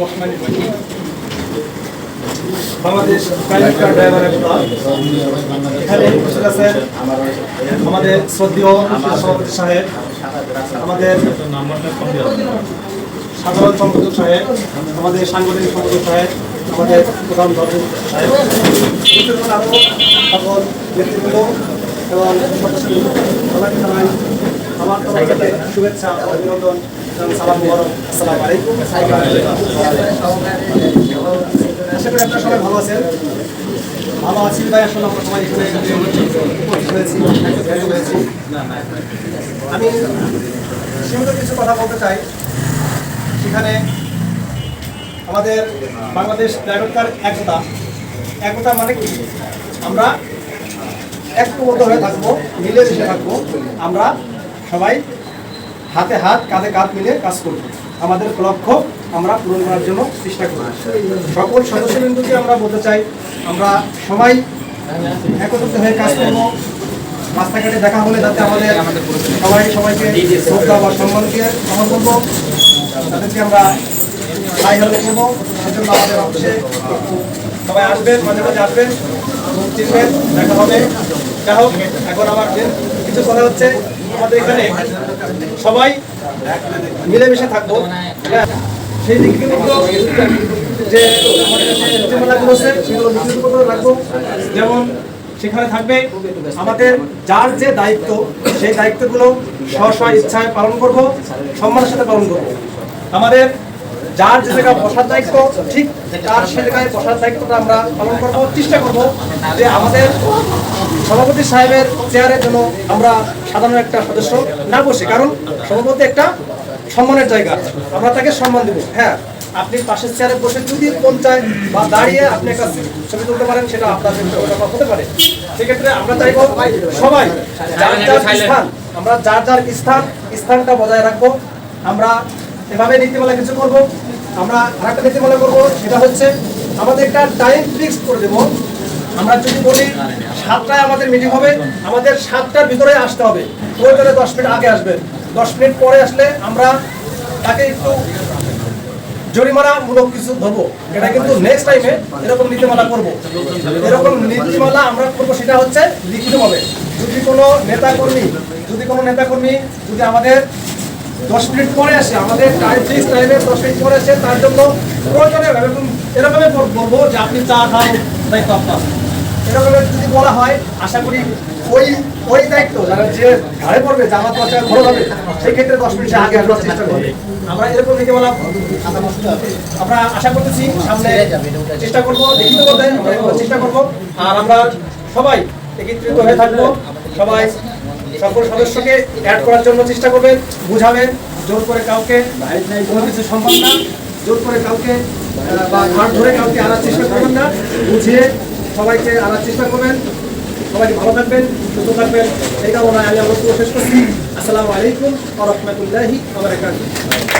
রহমান রহিম ড্রাইভারের ক্লাব এখানে উপস্থিত আমাদের শ্রদ্ধেয় সাধারণ সম্পাদক সাহেব, আমাদের সাংগঠনিক সম্পাদক সাহেব, আমাদের প্রধান ধর্ম সাহেব। এবং আমার তরফ থেকে শুভেচ্ছা অভিনন্দন। সালাম আসসালামু আলাইকুম। আশা করি আপনারা সবাই ভালো আছেন। ভালো আছি ভাই, আসলে সবাই হয়েছি আমি সীমিত কিছু কথা বলতে চাই। সেখানে আমাদের বাংলাদেশ প্রাইভেট একতা। একতা মানে কি? আমরা ঐক্যবদ্ধ হয়ে থাকব মিলে মিশে থাকব। আমরা সবাই হাতে হাত, কাঁধে কাঁধ মিলে কাজ করব। আমাদের লক্ষ্য আমরা পূরণ করার জন্য চেষ্টা করব। সকল সদস্যবৃন্দকে আমরা বলতে চাই, আমরা সবাই একত্রিত হয়ে কাজ করব। রাস্তাঘাটে দেখা হলে যাতে আমাদের সবাই সবাইকে শ্রদ্ধা বা সম্মান দিয়ে গ্রহণ করব। তাদেরকে আমরা হাই হ্যালো করব। সেজন্য আমাদের অফিসে সবাই আসবেন, মাঝে মাঝে আসবেন। দেখা হবে। যাই হোক, এখন আমার কিছু কথা হচ্ছে আমাদের এখানে সবাই মিলেমিশে থাকব। হ্যাঁ, সেই দিকে যে যেমন সেখানে থাকবে আমাদের যার যে দায়িত্ব সেই দায়িত্বগুলো স্ব স্ব ইচ্ছায় পালন করব সম্মানের সাথে পালন করব। আমাদের যার যে জায়গায় বসার দায়িত্ব ঠিক তার সে জায়গায় বসার দায়িত্বটা আমরা পালন করব চেষ্টা করব যে আমাদের সভাপতি সাহেবের চেয়ারের জন্য আমরা সাধারণ একটা সদস্য না বসে কারণ সভাপতি একটা সম্মানের জায়গা। আমরা তাকে সম্মান দেবো। হ্যাঁ আপনি পাশের চেয়ারে বসে যদি চায় বা দাঁড়িয়ে আপনি একটা ছবি তুলতে পারেন সেটা আপনার হতে পারে। সেক্ষেত্রে আমরা চাইব সবাই যার যার স্থান আমরা যার যার স্থান স্থানটা বজায় রাখব। আমরা এভাবে নীতিমালা কিছু করব। আমরা আরেকটা নীতিমালা করব সেটা হচ্ছে আমাদের একটা টাইম ফিক্স করে দেবো। আমরা যদি বলি সাতটায় আমাদের মিটিং হবে, আমাদের সাতটার ভিতরে আসতে হবে। প্রয়োজনে দশ মিনিট আগে আসবেন দশ মিনিট পরে আসলে আমরা তাকে একটু জরিমানামূলক কিছু ধরবো। এটা কিন্তু নেক্সট টাইমে এরকম নীতিমালা করব। এরকম নীতিমালা আমরা করব, সেটা হচ্ছে লিখিতভাবে যদি কোনো নেতাকর্মী, যদি কোনো নেতাকর্মী যদি আমাদের দশ মিনিট পরে আসে, আমাদের টাইম ফিক্স টাইমে দশ মিনিট পরে আসে, তার জন্য প্রয়োজনে এরকম এরকমই বলব যে আপনি চা খান দায়িত্ব আপনার এরকম যদি বলা হয়, আশা করি ওই ওই দায়িত্ব যারা যে ঘাড়ে পড়বে জামা আচার ভালো হবে সেই ক্ষেত্রে দশ মিনিট আগে আসবার চেষ্টা করবে। আমরা এরকম নীতিমালা আমরা আশা করতেছি সামনে চেষ্টা করব লিখিত বলতে চেষ্টা করব। আর আমরা সবাই একত্রিত হয়ে থাকব। সবাই সকল সদস্যকে অ্যাড করার জন্য চেষ্টা করবে বুঝাবেন, জোর করে কাউকে, কোনো কিছু সম্ভব না। জোর করে কাউকে বা ঘাট ধরে কাউকে আনার চেষ্টা করবেন না। বুঝিয়ে সবাইকে আনার চেষ্টা করবেন। সবাই ভালো থাকবেন, সুস্থ থাকবেন। এই কামনায় আমি আমার শেষ করছি। আসসালামু আলাইকুম আ রহমতুল্লাহি বারাকাতুহু।